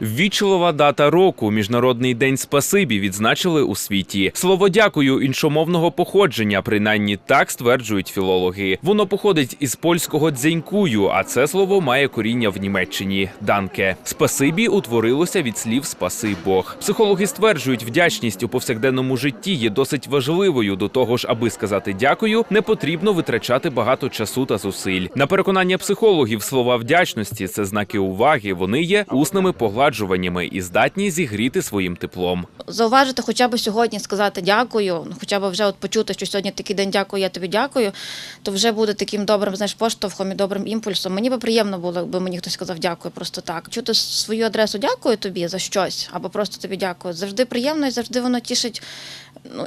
Ввічлива дата року Міжнародний день спасибі відзначили у світі. Слово дякую іншомовного походження, принаймні так стверджують філологи. Воно походить із польського дзенькую, а це слово має коріння в Німеччині данке. Спасибі утворилося від слів спаси Бог. Психологи стверджують, вдячність у повсякденному житті є досить важливою. До того ж, аби сказати дякую, не потрібно витрачати багато часу та зусиль. На переконання психологів, слова вдячності це знаки уваги. Вони є усними погладжуваннями і здатні зігріти своїм теплом. зауважити хоча б сьогодні сказати дякую, ну, хоча б вже от почути, що сьогодні такий день дякую, я тобі дякую, то вже буде таким добрим знаєш, поштовхом і добрим імпульсом. Мені би приємно було, якби мені хтось сказав дякую просто так. Чути свою адресу дякую тобі за щось, або просто тобі дякую. Завжди приємно і завжди воно тішить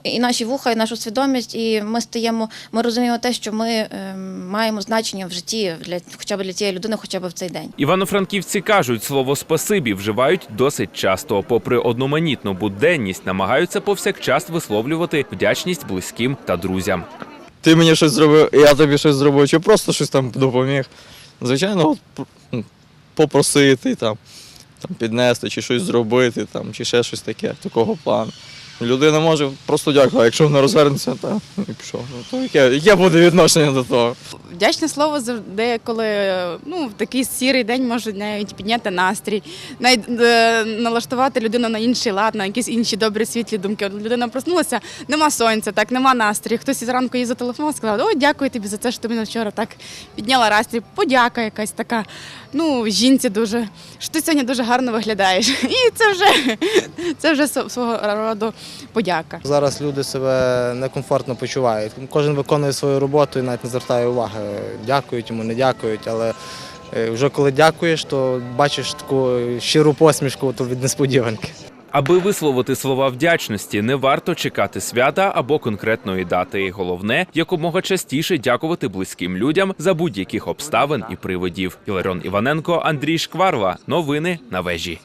і наші вуха, і нашу свідомість. І ми стаємо, ми розуміємо те, що ми ем, маємо значення в житті для хоча б для тієї людини, хоча б в цей день. Івано-франківці кажуть, слово спасибі вживають досить часто. Попри одноманітну буденність, намагаються повсякчас висловлювати вдячність близьким та друзям. ти мені щось зробив, я тобі щось зробив, чи просто щось там допоміг. Звичайно, от, ну, попросити, там, там, піднести, чи щось зробити, там, чи ще щось таке, такого плану. Людина може просто дякувати, якщо вона розвернеться, то і пішов. Ну, то яке, яке буде відношення до того? Вдячне слово завжди, коли ну, в такий сірий день може навіть підняти настрій, навіть е, налаштувати людину на інший лад, на якісь інші добрі світлі думки. Людина проснулася, нема сонця, так, нема настрію. Хтось зранку їй зателефонував, сказав, о, дякую тобі за те, що ти мене вчора так підняла настрій. Подяка якась така. Ну, жінці дуже, що ти сьогодні дуже гарно виглядаєш. І це вже, це вже свого роду подяка. Зараз люди себе некомфортно почувають. Кожен виконує свою роботу і навіть не звертає уваги. Дякують йому, не дякують, але е, вже коли дякуєш, то бачиш таку щиру посмішку то від несподіванки. Аби висловити слова вдячності, не варто чекати свята або конкретної дати. Головне якомога частіше дякувати близьким людям за будь-яких обставин і приводів. Іларіон Іваненко, Андрій Шкварла. Новини на вежі.